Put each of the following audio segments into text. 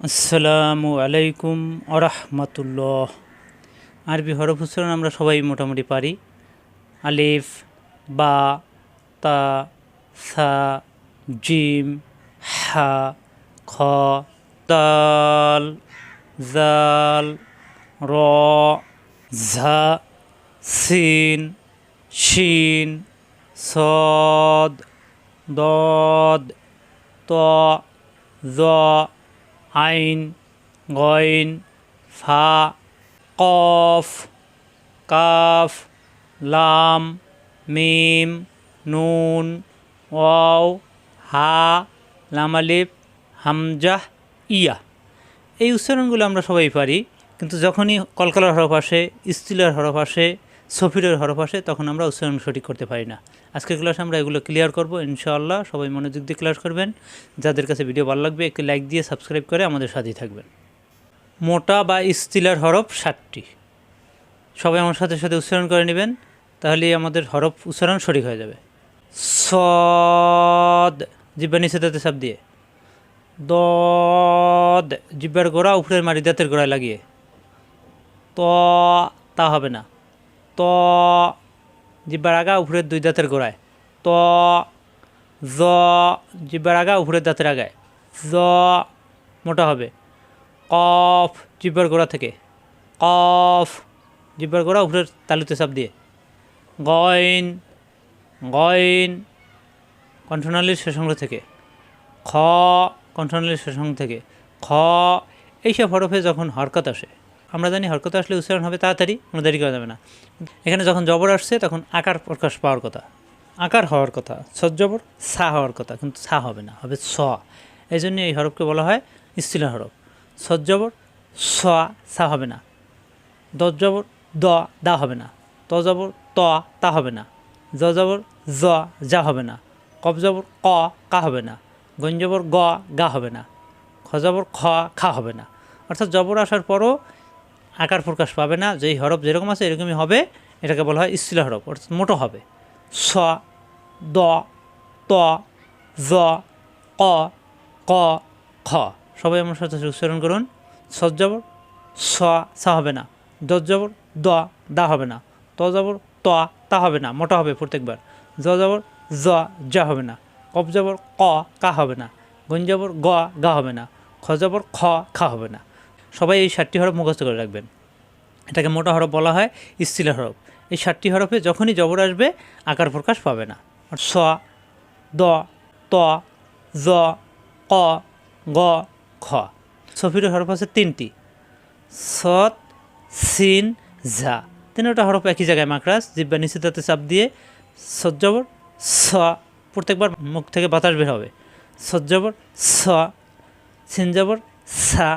আসসালামু আলাইকুম আরহামতুল্লাহ আরবি হরফ উচ্চারণ আমরা সবাই মোটামুটি পারি। আলিফ, বা, তা, সা, জিম, হা, খ দাল জাল, র, ঝা, সিন, শিন, সদ, দদ, ত, জ আইন, গইন, ফা, কফ, কাফ, লাম, মিম, নুন, ওয়াও, হা লামালিপ হামজাহ ইয়া। এই উচ্চারণগুলো আমরা সবাই পারি, কিন্তু যখনই কলকালার হরফ আসে, স্টিলের হরফ আসে সফিরের হরফ আসে, তখন আমরা উচ্চারণ সঠিক করতে পারি না। আজকের ক্লাসে আমরা এগুলো ক্লিয়ার করব, ইনশাআল্লাহ। সবাই মনোযোগ দিয়ে ক্লাস করবেন। যাদের কাছে ভিডিও ভালো লাগবে, একটি লাইক দিয়ে সাবস্ক্রাইব করে আমাদের সাথেই থাকবেন। মোটা বা স্টিলের হরফ সাতটি। সবাই আমার সাথে সাথে উচ্চারণ করে নেবেন, তাহলেই আমাদের হরফ উচ্চারণ সঠিক হয়ে যাবে। সদ জিব্বা নিচে দাঁতে চাপ দিয়ে। দদ, জিব্বার গোড়া উপরের মারি দাঁতের গোড়ায় লাগিয়ে। ত, তা হবে না। ত জিব্বার আগা উপরের দুই দাঁতের গোড়ায়। ত, জ জিব্বার আগা উপরের দাঁতের আগায়। জ, মোটা হবে। কফ, জিব্বার গোড়া থেকে। কফ, জিব্বার গোড়া উপরের তালুতে চাপ দিয়ে। গইন গইন, কণ্ঠনালীর শেষাংশ থেকে। খ, কণ্ঠনালীর শেষাংশ থেকে। খ, এইসব হরফে যখন হরকত আসে আমরা জানি হরকত আসলে উচ্চারণ হবে তাড়াতাড়ি কোনো দেরি করা যাবে না। এখানে যখন জবর আসছে, তখন আকার প্রকাশ পাওয়ার কথা। আকার হওয়ার কথা সজ্জবর সা হওয়ার কথা, কিন্তু সা হবে না, হবে স। এই জন্য এই হরফকে বলা হয় স্থিলা হরফ। সজ্জবর স, সা হবে না। দজ্জবর দ, দা হবে না। ত জবর, ত, তা হবে না। জ জবর, জ, যা হবে না। কব জবর, ক, কা হবে না। গঞ্জবর গ, গা হবে না। খ জবর, খ, খা হবে না। অর্থাৎ জবর আসার পরও আকার প্রকাশ পাবে না, যেই হরফ যেরকম আছে এরকমই হবে, এটাকে বলা হয় ইস্তিলা হরফ, অর্থাৎ মোটো হবে। স, দ, ত, জ, ক ক, খ। সবাই আমার সাথে উচ্চারণ করুন। সজ্জবর স, সা হবে না। দজ্জবর দ, দা হবে না। ত জবর, ত, তা হবে না। মোটা হবে প্রত্যেকবার। জ জবর, জ যা হবে না। কব জবর, ক, কা হবে না। গঞ্জবর গ, গা হবে না। খ জবর, খ, খা হবে না। সবাই এই ষাটটি হরফ মুখস্থ করে রাখবেন। এটাকে মোটা হরফ বলা হয় স্থিলা হরফ। এই ষাটটি হরফে যখনই জবর আসবে, আকার প্রকাশ পাবে না। স, দ, ত, জ, ক, গ খ সফির হরফ আছে তিনটি। সৎ, সিন, ঝা। তিনটা হরফ একই জায়গায় মাকড়াস জিব্বা নিচে তাতে চাপ দিয়ে সজ্জবর স, প্রত্যেকবার মুখ থেকে বাতাস বের হবে। সজ্জবর স সিনজাবর সা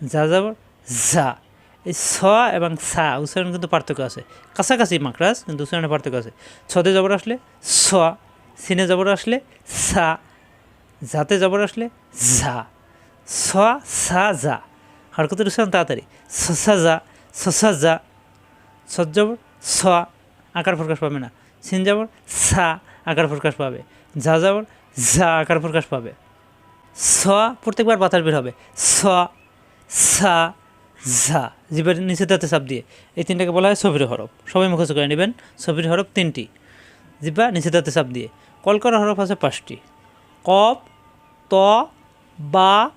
যা যাবর যা। এই স এবং সা উচ্চারণ কিন্তু পার্থক্য আছে। কাছাকাছি মাকড়াস, কিন্তু উচ্চারণে পার্থক্য আছে। ছদে জবর আসলে স, সিনে জবর আসলে সা যাতে জবর আসলে ঝা। স সা যা। হরকতের উচ্চারণ তাড়াতাড়ি। সসা যা সসা যা। সজ্জবর স, আকার প্রকাশ পাবে না। সিন যাবর সা আকার প্রকাশ পাবে। যা যাবর যা আকার প্রকাশ পাবে। স প্রত্যেকবার বাতাস বের হবে। স সা, ঝা, জিবের নিচে তাতে চাপ দিয়ে। এই তিনটাকে বলা হয় সফির হরফ। সবাই মুখস্থ করে নেবেন। সফির হরফ তিনটি। জিব্বা নিচে তাতে চাপ দিয়ে। কলকরা হরফ আছে পাঁচটি। কপ ত, বা,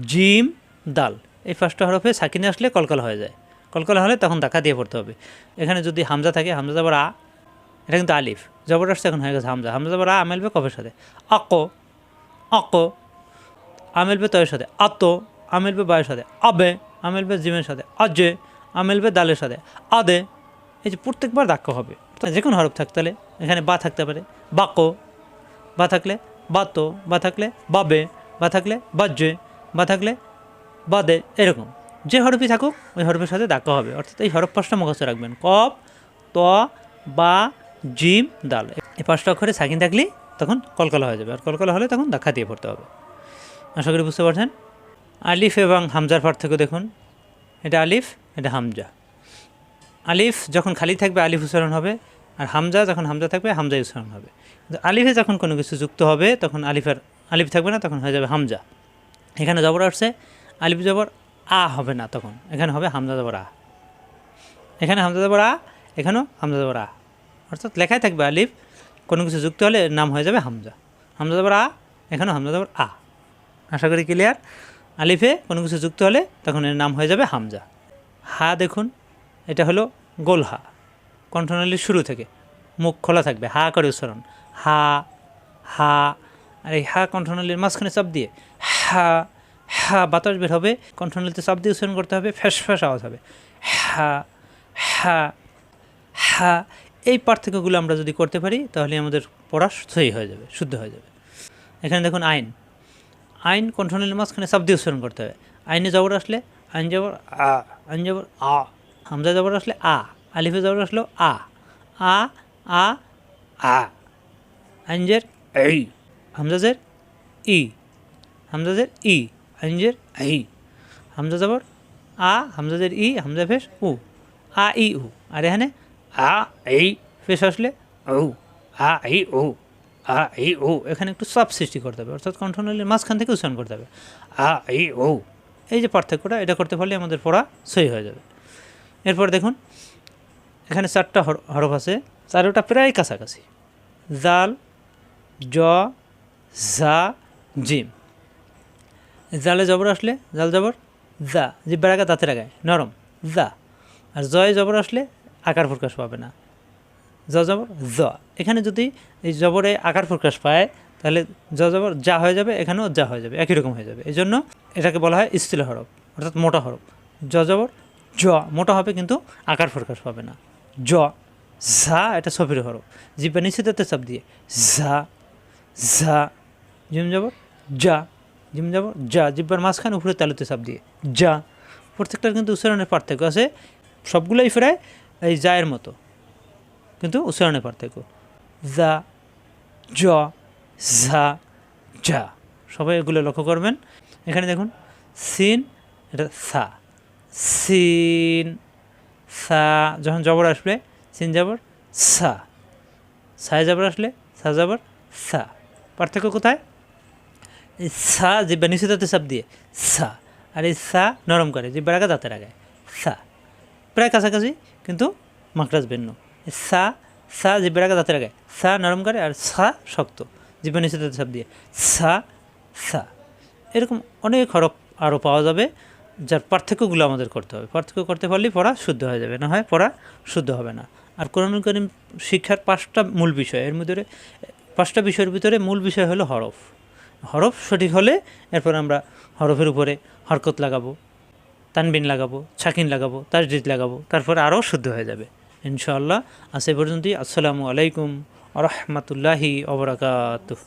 জিম, দাল। এই পাঁচটা হরফে সাকিনে আসলে কলকলা হয়ে যায়। কলকলা হলে তখন ধাক্কা দিয়ে পড়তে হবে। এখানে যদি হামজা থাকে, হামজা যাবার আ, এটা কিন্তু আলিফ। জবর আসছে এখন হয়ে গেছে হামজা। হামজা যাবার আ মেলবে কফের সাথে। আক আক আমেলবে তয়ের সাথে। আত আমেলবে বায়ের সাথে, আবে আমেলবে জিমের সাথে, আজে আমেলবে দালের সাথে, আদে। এই যে প্রত্যেকবার ধাক্কা হবে। যে কোনো হরফ থাকতে হলে এখানে বা থাকতে পারে। বাকো বা থাকলে বাতো বা থাকলে বাবে, বা থাকলে বাজ্যে, বা থাকলে বাদে, এরকম। যে হরফই থাকুক, ওই হরফের সাথে ধাক্কা হবে। অর্থাৎ এই হরফ পাঁচটা মুখস্থ রাখবেন। কপ ত, বা, জিম, দাল। এই পাঁচটা অক্ষরে সাকিন থাকলে তখন কলকলা হয়ে যাবে। আর কলকলা হলে তখন ধাক্কা দিয়ে পড়তে হবে। আশা করি বুঝতে পারছেন? আলিফ এবং হামজার পার্থক্য দেখুন। এটা আলিফ, এটা হামজা। আলিফ যখন খালি থাকবে, আলিফ উচ্চারণ হবে। আর হামজা যখন হামজা থাকবে হামজা উচ্চারণ হবে। কিন্তু আলিফে যখন কোনো কিছু যুক্ত হবে, তখন আলিফের, আলিফ থাকবে না, তখন হয়ে যাবে হামজা। এখানে জবর আসছে, আলিফ জবর আ হবে না তখন। এখানে হবে হামজা জবর আ। এখানে হামজা জবর আ, এখানেও হামজা জবর আ। অর্থাৎ লেখাই থাকবে আলিফ, কোনো কিছু যুক্ত হলে নাম হয়ে যাবে হামজা। হামজা জবর আ, এখানেও হামজা জবর আ। আশা করি ক্লিয়ার আলিফে কোনো কিছু যুক্ত হলে তখন এর নাম হয়ে যাবে হামজা। হা দেখুন, এটা হলো গোল হা। কণ্ঠনালীর শুরু থেকে মুখ খোলা থাকবে, হা করে উচ্চারণ। হা হা, আর এই হা কণ্ঠনালীর মাঝখানে চাপ দিয়ে হা হা বাতাস বের হবে, কণ্ঠনালীতে চাপ দিয়ে উচ্চারণ করতে হবে, ফ্যাস ফ্যাস আওয়াজ হবে। হা হা হা, এই পার্থক্যগুলো আমরা যদি করতে পারি তাহলে আমাদের পড়া সহি হয়ে যাবে, শুদ্ধ হয়ে যাবে। এখানে দেখুন আইন। আইন কণ্ঠনালীর মাঝখানে দিয়ে উচ্চারণ করতে হবে। আইনে জবর আসলে আইন জবর আ আইন জবর আ হামজা জবর আসলে আ আলিফে জবর আসলো আ আ আ আ। আইনজের এই। হামজাজের ই হামজাজের ই আইনজের আই হামজা জবর আ হামজাজের ই হামজা ফেস উ আ ই উ। আর এখানে আ এই। ফেস আসলে ও আ ই ও আ, ই ও এখানে একটু চাপ সৃষ্টি করতে হবে, অর্থাৎ কণ্ঠনালীর মাঝখান থেকে উচ্চারণ করতে হবে। আ, ই ও এই যে পার্থক্যটা, এটা করতে পারলে আমাদের পড়া সহি হয়ে যাবে। এরপর দেখুন, এখানে চারটা হর- হরফ আছে, চারোটা প্রায় কাছাকাছি। জাল, জ, জা, জিম। জালে জবর আসলে, জাল জবর, জা। জিব্বার আগে দাঁতের আগায় নরম, জা। আর জয় জবর আসলে, আকার প্রকাশ পাবে না। জ জ। এখানে যদি এই জবরে আকার প্রকাশ পায়, তাহলে জ জবর যা হয়ে যাবে, এখানেও যা হয়ে যাবে, একই রকম হয়ে যাবে। এই জন্য এটাকে বলা হয় স্থির হরফ, অর্থাৎ মোটা হরফ। জ জবর, জ, মোটা হবে কিন্তু আকার প্রকাশ পাবে না। জ, ঝা, এটা সফির হরফ। জিব্বা নিচে দিতে চাপ দিয়ে, ঝা ঝা, জিম জবর যা জিম জবর যা জিব্বার মাঝখানে উপরে তালুতে চাপ দিয়ে যা প্রত্যেকটার কিন্তু উচ্চারণের পার্থক্য আছে। সবগুলোই প্রায় এই জায়ের মতো। কিন্তু উচ্চারণের পার্থক্য। যা জ ঝা। যা সবাই এগুলো লক্ষ্য করবেন। এখানে দেখুন, সিন, এটা সা। সিন, সা, যখন জবর আসবে, সিন জবর, সা। সায় জবর আসলে, সা জবর, সা। পার্থক্য কোথায়? এই সা জিব্বা নিশ্চিত চাপ দিয়ে, সা। আর এই সা নরম করে জিব্বার আগে দাঁতের আগে, সা। প্রায় কাছাকাছি, কিন্তু মাকড়াজ ভিন্ন। সা সা জিব্বার আগে দাঁতের আগে সা নরম করে আর সা শক্ত। জিব্বা নিচে চাপ দিয়ে। সা সা। এরকম অনেক হরফ আরও পাওয়া যাবে, যার পার্থক্যগুলো আমাদের করতে হবে। পার্থক্য করতে পারলেই পড়া শুদ্ধ হয়ে যাবে, না হয় পড়া শুদ্ধ হবে না। আর কোরআন করিম শিক্ষার পাঁচটা মূল বিষয়, এর মধ্যে পাঁচটা বিষয়ের ভিতরে মূল বিষয় হলো হরফ। হরফ সঠিক হলে এরপর আমরা হরফের উপরে হরকত লাগাবো, তানবিন লাগাবো, ছাকিন লাগাবো, তাজদিদ লাগাবো, তারপর আরও শুদ্ধ হয়ে যাবে। ইনশাআল্লাহ। আজ পর্যন্তই। আসসালামু আলাইকুম আ রহমতুল্লাহি অবরাকাতুহ